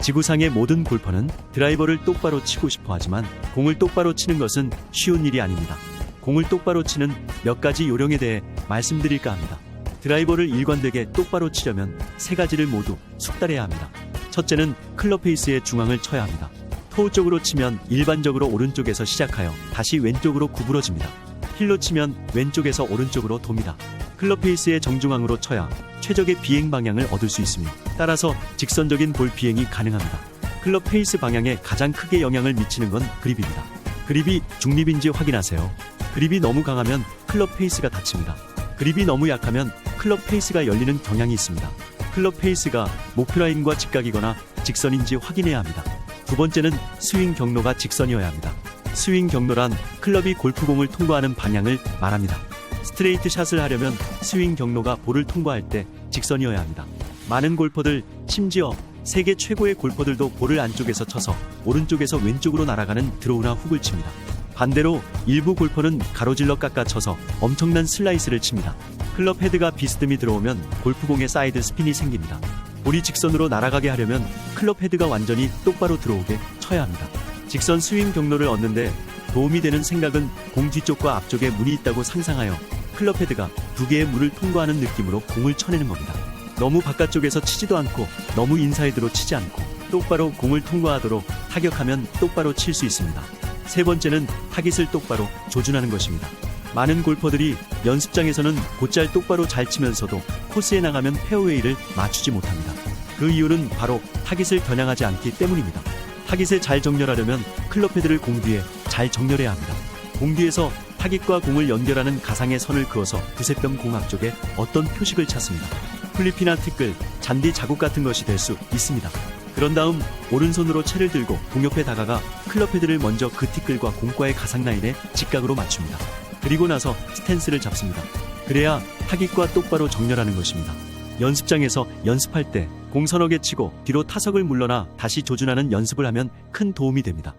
지구상의 모든 골퍼는 드라이버를 똑바로 치고 싶어 하지만 공을 똑바로 치는 것은 쉬운 일이 아닙니다. 공을 똑바로 치는 몇 가지 요령에 대해 말씀드릴까 합니다. 드라이버를 일관되게 똑바로 치려면 세 가지를 모두 숙달해야 합니다. 첫째는 클럽 페이스의 중앙을 쳐야 합니다. 토우 쪽으로 치면 일반적으로 오른쪽에서 시작하여 다시 왼쪽으로 구부러집니다. 힐로 치면 왼쪽에서 오른쪽으로 돕니다. 클럽 페이스의 정중앙으로 쳐야 최적의 비행 방향을 얻을 수 있으며 따라서 직선적인 볼 비행이 가능합니다. 클럽 페이스 방향에 가장 크게 영향을 미치는 건 그립입니다. 그립이 중립인지 확인하세요. 그립이 너무 강하면 클럽 페이스가 닫힙니다. 그립이 너무 약하면 클럽 페이스가 열리는 경향이 있습니다. 클럽 페이스가 목표 라인과 직각이거나 직선인지 확인해야 합니다. 두 번째는 스윙 경로가 직선이어야 합니다. 스윙 경로란 클럽이 골프공을 통과하는 방향을 말합니다. 스트레이트 샷을 하려면 스윙 경로가 볼을 통과할 때 직선이어야 합니다. 많은 골퍼들, 심지어 세계 최고의 골퍼들도 볼을 안쪽에서 쳐서 오른쪽에서 왼쪽으로 날아가는 드로우나 훅을 칩니다. 반대로 일부 골퍼는 가로질러 깎아 쳐서 엄청난 슬라이스를 칩니다. 클럽 헤드가 비스듬히 들어오면 골프공의 사이드 스핀이 생깁니다. 볼이 직선으로 날아가게 하려면 클럽 헤드가 완전히 똑바로 들어오게 쳐야 합니다. 직선 스윙 경로를 얻는데 도움이 되는 생각은 공 뒤쪽과 앞쪽에 문이 있다고 상상하여 클럽 헤드가 두 개의 문을 통과하는 느낌으로 공을 쳐내는 겁니다. 너무 바깥쪽에서 치지도 않고 너무 인사이드로 치지 않고 똑바로 공을 통과하도록 타격하면 똑바로 칠 수 있습니다. 세 번째는 타깃을 똑바로 조준하는 것입니다. 많은 골퍼들이 연습장에서는 곧잘 똑바로 잘 치면서도 코스에 나가면 페어웨이를 맞추지 못합니다. 그 이유는 바로 타깃을 겨냥하지 않기 때문입니다. 타깃을 잘 정렬하려면 클럽 헤드를 공 뒤에 잘 정렬해야 합니다. 공 뒤에서 타깃과 공을 연결하는 가상의 선을 그어서 두세평 공 앞쪽에 어떤 표식을 찾습니다. 플리피나 티끌, 잔디 자국 같은 것이 될 수 있습니다. 그런 다음 오른손으로 채를 들고 공 옆에 다가가 클럽 헤드를 먼저 그 티끌과 공과의 가상 라인에 직각으로 맞춥니다. 그리고 나서 스탠스를 잡습니다. 그래야 타깃과 똑바로 정렬하는 것입니다. 연습장에서 연습할 때공 서너 개 치고 뒤로 타석을 물러나 다시 조준하는 연습을 하면 큰 도움이 됩니다.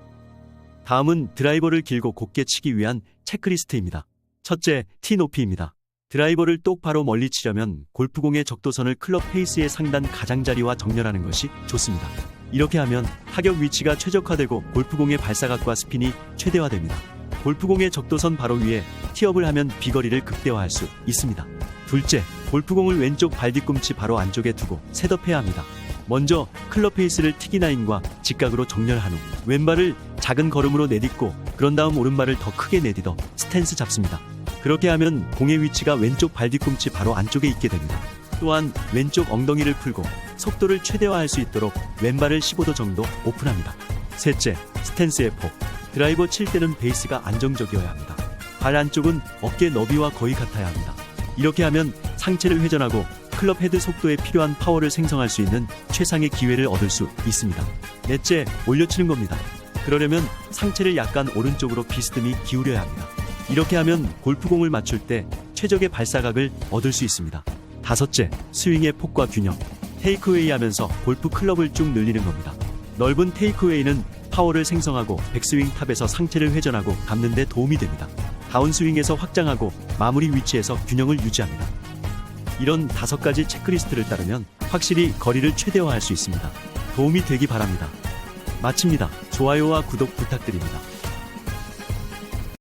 다음은 드라이버를 길고 곱게 치기 위한 체크리스트입니다. 첫째, 티 높이입니다. 드라이버를 똑바로 멀리 치려면 골프공의 적도선을 클럽 페이스의 상단 가장자리와 정렬하는 것이 좋습니다. 이렇게 하면 타격 위치가 최적화되고 골프공의 발사각과 스핀이 최대화됩니다. 골프공의 적도선 바로 위에 티업을 하면 비거리를 극대화할 수 있습니다. 둘째, 골프공을 왼쪽 발 뒤꿈치 바로 안쪽에 두고 셋업해야 합니다. 먼저 클럽 페이스를 티기나인과 직각으로 정렬한 후 왼발을 작은 걸음으로 내딛고 그런 다음 오른발을 더 크게 내딛어 스탠스 잡습니다. 그렇게 하면 공의 위치가 왼쪽 발 뒤꿈치 바로 안쪽에 있게 됩니다. 또한 왼쪽 엉덩이를 풀고 속도를 최대화할 수 있도록 왼발을 15도 정도 오픈합니다. 셋째, 스탠스의 폭. 드라이버 칠 때는 베이스가 안정적이어야 합니다. 발 안쪽은 어깨 너비와 거의 같아야 합니다. 이렇게 하면 상체를 회전하고 클럽 헤드 속도에 필요한 파워를 생성할 수 있는 최상의 기회를 얻을 수 있습니다. 넷째, 올려치는 겁니다. 그러려면 상체를 약간 오른쪽으로 비스듬히 기울여야 합니다. 이렇게 하면 골프공을 맞출 때 최적의 발사각을 얻을 수 있습니다. 다섯째, 스윙의 폭과 균형. 테이크웨이 하면서 골프 클럽을 쭉 늘리는 겁니다. 넓은 테이크웨이는 파워를 생성하고 백스윙 탑에서 상체를 회전하고 감는 데 도움이 됩니다. 다운스윙에서 확장하고 마무리 위치에서 균형을 유지합니다. 이런 다섯 가지 체크리스트를 따르면 확실히 거리를 최대화할 수 있습니다. 도움이 되기 바랍니다. 마칩니다. 좋아요와 구독 부탁드립니다.